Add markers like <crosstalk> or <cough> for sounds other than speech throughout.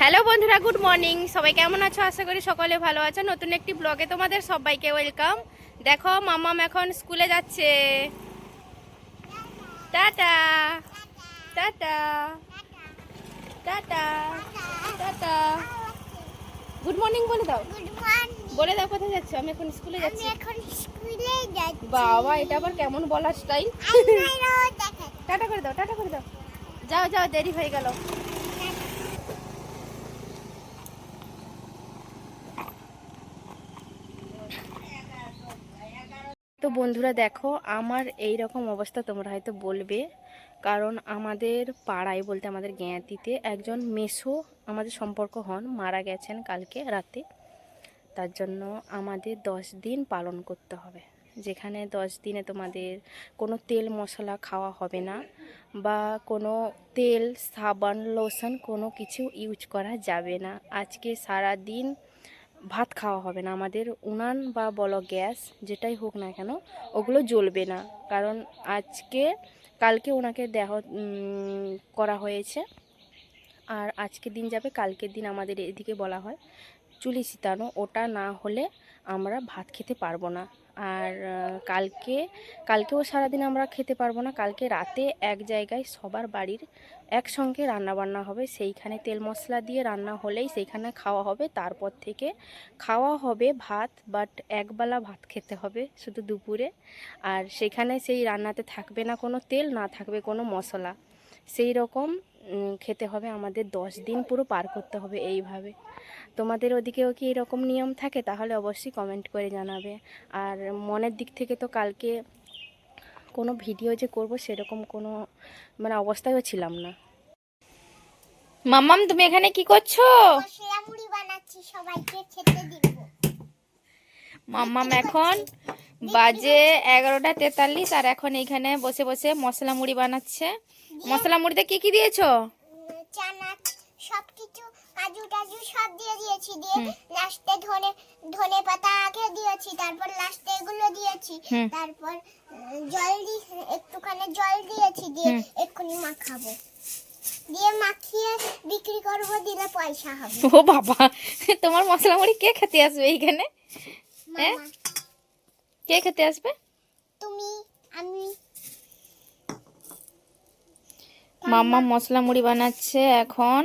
Hello বন্ধুরা good morning. সবাই কেমন আছো? আশা করি সকলে ভালো আছো। নতুন একটি ব্লগে তোমাদের সবাইকে ওয়েলকাম। দেখো মামাম এখন স্কুলে যাচ্ছে। Tata. Tata. Tata. Tata. Good morning বলে দাও। বলে দাও কোথায় যাচ্ছ? আমি এখন স্কুলে যাচ্ছি। এখন স্কুলে যাচ্ছি। বাবা এটা আবার কেমন বলার স্টাইল টাটা করে দাও টাটা করে দাও। যাও যাও দেরি হয়ে গেল। তো বন্ধুরা দেখো, আমার এই রকম অবস্থা তোমরা হয়তো বলবে। কারণ আমাদের পাড়ায় বলতে আমাদের জ্ঞাতিতে একজন মেসো আমাদের সম্পর্ক হন, মারা গেছেন কালকে রাতে। তার জন্য আমাদের দশ দিন পালন করতে হবে। যেখানে দশ দিনে তোমাদের কোনো তেল মশলা খাওয়া হবে না বা কোনো তেল, সাবান, লোশন কোনো কিছু ইউজ করা যাবে না। আজকে সারা দিন ভাত খাওয়া হবে না। আমাদের উনান বা বলো গ্যাস যেটাই হোক না কেন, ওগুলো জ্বলবে না। কারণ আজকে, কালকে ওনাকে দেহ করা হয়েছে। আর আজকের দিন যাবে, কালকের দিন আমাদের এদিকে বলা হয় চুলি শীতানো ওটা না হলে আমরা ভাত খেতে পারব না। আর কালকে, কালকেও সারাদিন আমরা খেতে পারব না। কালকে রাতে এক জায়গায় সবার বাড়ির একসঙ্গে রান্না বান্না হবে। সেইখানে তেল মশলা দিয়ে রান্না হলেই সেইখানে খাওয়া হবে। তারপর থেকে খাওয়া হবে ভাত, বাট একবেলা ভাত খেতে হবে শুধু দুপুরে। আর সেখানে সেই রান্নাতে থাকবে না কোনো তেল, না থাকবে কোনো মশলা সেই রকম খেতে হবে। আমাদের দশ দিন পুরো পার করতে হবে এইভাবে। তোমাদের ওদিকেও কি এরকম নিয়ম থাকে? তাহলে অবশ্যই কমেন্ট করে জানাবে। আর মনের দিক থেকে তো কালকে কোনো ভিডিও যে করব সেরকম কোনো মানে অবস্থায়ও ছিলাম না। মাম্মাম তুমি এখানে কি করছ? মশলা বানাচ্ছি সবাইকে খেতে দিব। মাম্মাম এখন? বাজে এগারোটা তেতাল্লিশ আর এখন এইখানে বসে বসে মশলা মুড়ি বানাচ্ছে। মশলা মুড়িতে কি কি দিয়েছ? সবকিছু কাজু টাজু সব দিয়ে দিয়েছি। দিয়ে লাস্টে ধনে ধনে পাতা আগে দিয়েছি তারপর লাস্টে এগুলো দিয়েছি। তারপর জল একটুখানি জল দিয়েছি দিয়ে এক্ষুনি মাখাবো। দিয়ে মাখিয়ে বিক্রি করব দিলে পয়সা হবে। ও বাবা তোমার মশলা মুড়ি কে খেতে আসবে এইখানে? হ্যাঁ? কে খেতে আসবে? তুমি আমি। মাম্মা মশলা মুড়ি বানাচ্ছে এখন।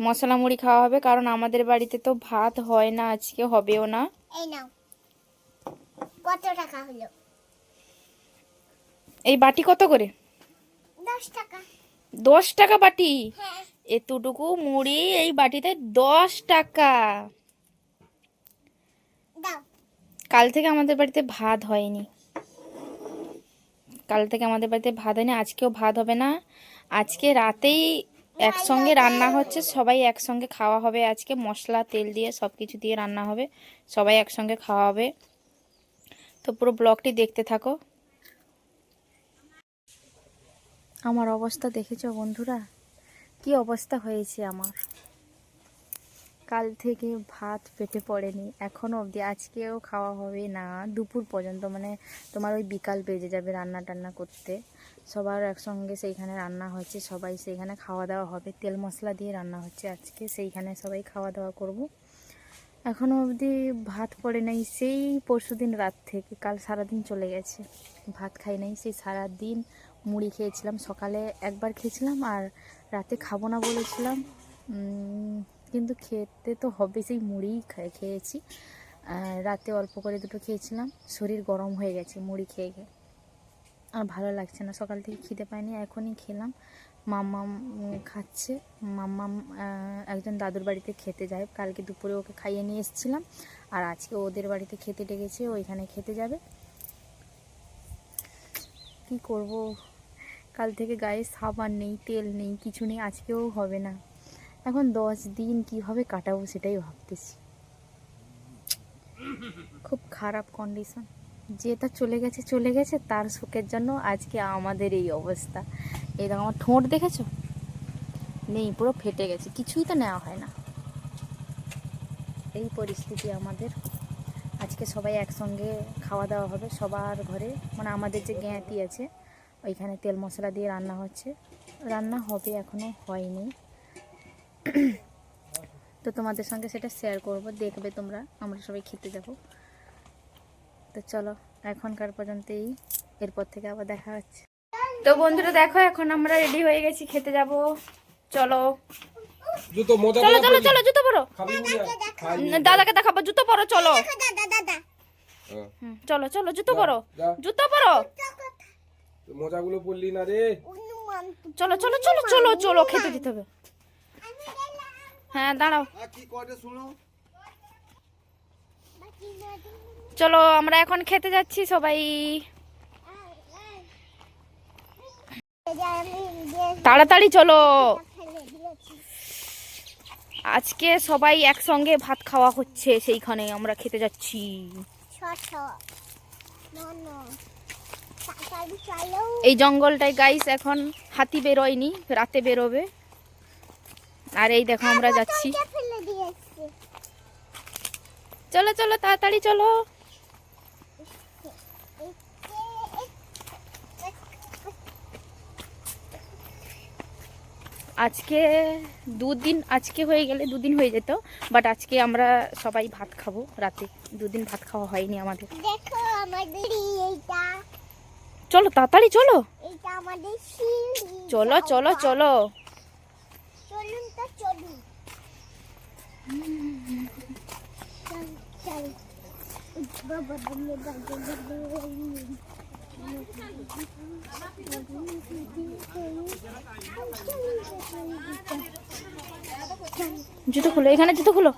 মশলা মুড়ি খাওয়া হবে কারণ আমাদের বাড়িতে তো ভাত হয় না আজকে হবেও না। এই নাও। কত টাকা হলো? এই বাটি কত করে? দশ টাকা। দশ টাকা বাটি? হ্যাঁ। এতটুকু মুড়ি এই বাটিতে দশ টাকা। কাল থেকে আমাদের বাড়িতে ভাত হয়নি। কাল থেকে আমাদের বাড়িতে ভাত হয়নি, আজকেও ভাত হবে না। আজকে রাতেই একসঙ্গে রান্না হচ্ছে, সবাই একসঙ্গে খাওয়া হবে। আজকে মশলা, তেল দিয়ে সব কিছু দিয়ে রান্না হবে, সবাই একসঙ্গে খাওয়া হবে। তো পুরো ব্লগটি দেখতে থাকো। আমার অবস্থা দেখেছ বন্ধুরা? কি অবস্থা হয়েছে আমার? কাল থেকে ভাত পেটে পড়েনি। এখনও অবধি। আজকেও খাওয়া হবে না। দুপুর পর্যন্ত। মানে তোমার ওই বিকাল বেজে যাবে রান্না টান্না করতে। সবার একসঙ্গে সেইখানে রান্না হচ্ছে। সবাই সেইখানে খাওয়া দাওয়া হবে। তেল মশলা দিয়ে রান্না হচ্ছে আজকে। সেইখানে সবাই খাওয়া দাওয়া করব। এখনও অবধি ভাত পড়ে নাই। সেই পরশু দিন রাত থেকে। কাল সারাদিন চলে গেছে। ভাত খাই নাই। সেই সারাদিন মুড়ি খেয়েছিলাম। সকালে একবার খেয়েছিলাম আর রাতে খাব না বলেছিলাম। কিন্তু খেতে তো হবে সেই মুড়িই খেয়েছি। রাতে অল্প করে দুটো খেয়েছিলাম, শরীর গরম হয়ে গেছে মুড়ি খেয়ে খেয়ে। আর ভালো লাগছে না, সকাল থেকে খিদে পাইনি, এখনই খেলাম। মাম্মাম খাচ্ছে। মাম্মাম একজন দাদুর বাড়িতে খেতে যায়। কালকে দুপুরে ওকে খাইয়ে নিয়ে এসেছিলাম। আর আজকে ওদের বাড়িতে খেতে ডেকেছে ওইখানে খেতে যাবে। কি করব? কাল থেকে গায়ে সাবান নেই, তেল নেই, কিছু নেই, আজকেও হবে না। এখন দশ দিন কীভাবে কাটাবো সেটাই ভাবতেছি। খুব খারাপ কন্ডিশন যেটা চলে গেছে চলে গেছে, তার সুখের জন্য আজকে আমাদের এই অবস্থা। দেখো, আমার ঠোঁট দেখেছ? নেই, পুরো ফেটে গেছে, কিছুই তো নেওয়া হয় না। এই পরিস্থিতি আমাদের। আজকে সবাই একসঙ্গে খাওয়া দাওয়া হবে, সবার ঘরে। মানে আমাদের যে জ্ঞাতি আছে, ওইখানে তেল মশলা দিয়ে রান্না হচ্ছে। রান্না হবে এখনও হয়নি। তো তোমাদের সঙ্গে সেটা শেয়ার করব দেখবে তোমরা। আমরা সবাই খেতে যাব। তো চলো এখনকার পর্যন্তই। এরপর থেকে আবার দেখা হচ্ছে। তো বন্ধুরা দেখো এখন আমরা রেডি হয়ে গেছি খেতে যাব। চলো। জুতো মোজা চলো চলো চলো জুতো পরো। দাদাকে দেখাবো জুতো পরো চলো। দেখো দাদা দাদা হ্যাঁ। হুম, চলো চলো জুতো পরো। জুতো পরো। মোজাগুলো পরলি না রে। চলো চলো চলো চলো চলো খেতে দিতে হবে। হ্যাঁ দাঁড়াও। নদী চলো আমরা এখন খেতে যাচ্ছি সবাই। তাড়াতাড়ি চলো। আজকে সবাই একসঙ্গে ভাত খাওয়া হচ্ছে সেইখানে আমরা খেতে যাচ্ছি। এই জঙ্গলটায় গাইস এখন হাতি বেরোয়নি রাতে বেরোবে। আর এই দেখো আমরা যাচ্ছি। চলো চলো তাড়াতাড়ি চলো। আজকে দুদিন আজকে হয়ে গেলে দুদিন হয়ে যেত বাট আজকে আমরা সবাই ভাত খাব রাতে। দুদিন ভাত খাওয়া হয়নি আমাদের। দেখো আমাদের এইটা। চলো তাড়াতাড়ি চলো। এইটা আমাদের সিঁড়ি। চলো চলো চলো চলুন তো চলুন চল চল বাবা বলে বাবা বলে জুতো খুলো এখানে জুতো খুলো।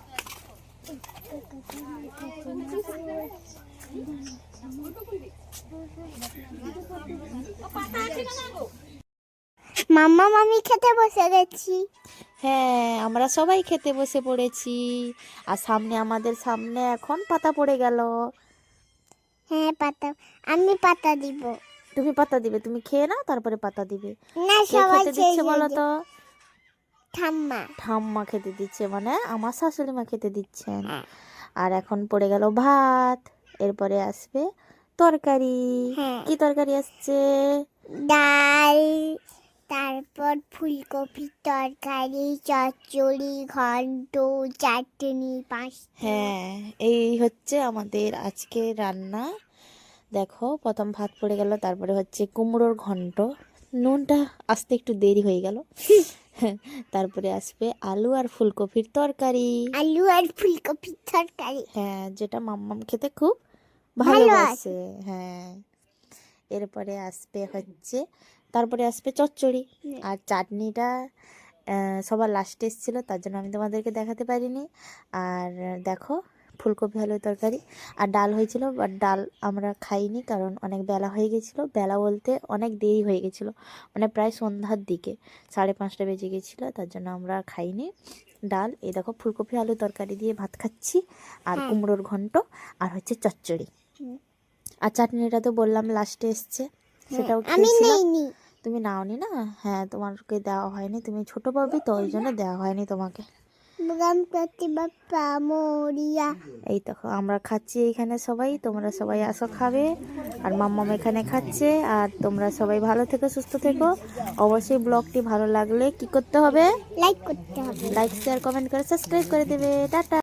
মাম্মা মামি খেতে বসে গেছি। হ্যাঁ আমরা সবাই খেতে বসে পড়েছি। আর সামনে আমাদের সামনে এখন পাতা পড়ে গেল। হ্যাঁ পাতা আমি পাতা দিব। তুমি পাতা দিবে তুমি খেয়ে নাও তারপরে পাতা দিবে। না সবাই খেতে দিচ্ছে বলো তো? ঠাম্মা। ঠাম্মা খেতে দিচ্ছে মানে আমার শাশুড়ি মা খেতে দিচ্ছেন। আর এখন পড়ে গেল ভাত এরপরে আসবে তরকারি। হ্যাঁ। কি তরকারি আসছে? ডাল তারপর ফুলকপির তরকারি চচ্চড়ি ঘন্ট চাটনি পাঁচ হ্যাঁ এই হচ্ছে আমাদের আজকে রান্না। দেখো প্রথম ভাত পড়ে গেল তারপরে হচ্ছে কুমড়োর ঘন্ট। নুনটা আসতে একটু দেরি হয়ে গেল। <laughs> তারপরে আসবে আলু আর ফুলকপির তরকারি। আলু আর ফুলকপির তরকারি। হ্যাঁ যেটা মাম্মাম খেতে খুব ভালোবাসে। ভালোবাসে হ্যাঁ। এরপরে আসবে হচ্ছে তারপরে আসবে চচ্চড়ি। আর চাটনিটা সবার লাস্টে এসেছিল তার জন্য আমি তোমাদেরকে দেখাতে পারিনি। আর দেখো ফুলকপি আলু তরকারি। আর ডাল হয়েছিল বাট ডাল আমরা খাইনি কারণ অনেক বেলা হয়ে গেছিল। বেলা বলতে অনেক দেরি হয়ে গেছিল মানে প্রায় সন্ধ্যার দিকে। সাড়ে পাঁচটা বেজে গেছিল তার জন্য আমরা খাইনি। ডাল এই দেখো ফুলকপি আলু তরকারি দিয়ে ভাত খাচ্ছি। আর। কুমড়োর ঘন্ট আর হচ্ছে চচ্চড়ি। আর চাটনিটা তো বললাম লাস্টে এসছে। সেটাও আমি খেয়েছিলাম। নেইনি। তুমি নাওনি না? হ্যাঁ তোমাকে দেওয়া হয়নি। তুমি ছোট পাবি তো ওই জন্য দেওয়া হয়নি তোমাকে। এই দেখো আমরা খাচ্ছি এইখানে সবাই তোমরা সবাই আসো খাবে। আর মাম্মাম এখানে খাচ্ছে আর তোমরা সবাই ভালো থেকো সুস্থ থেকো। অবশ্যই ব্লগটি ভালো লাগলে কি করতে হবে? লাইক করতে হবে। লাইক শেয়ার কমেন্ট করে সাবস্ক্রাইব করে দেবে। টাটা!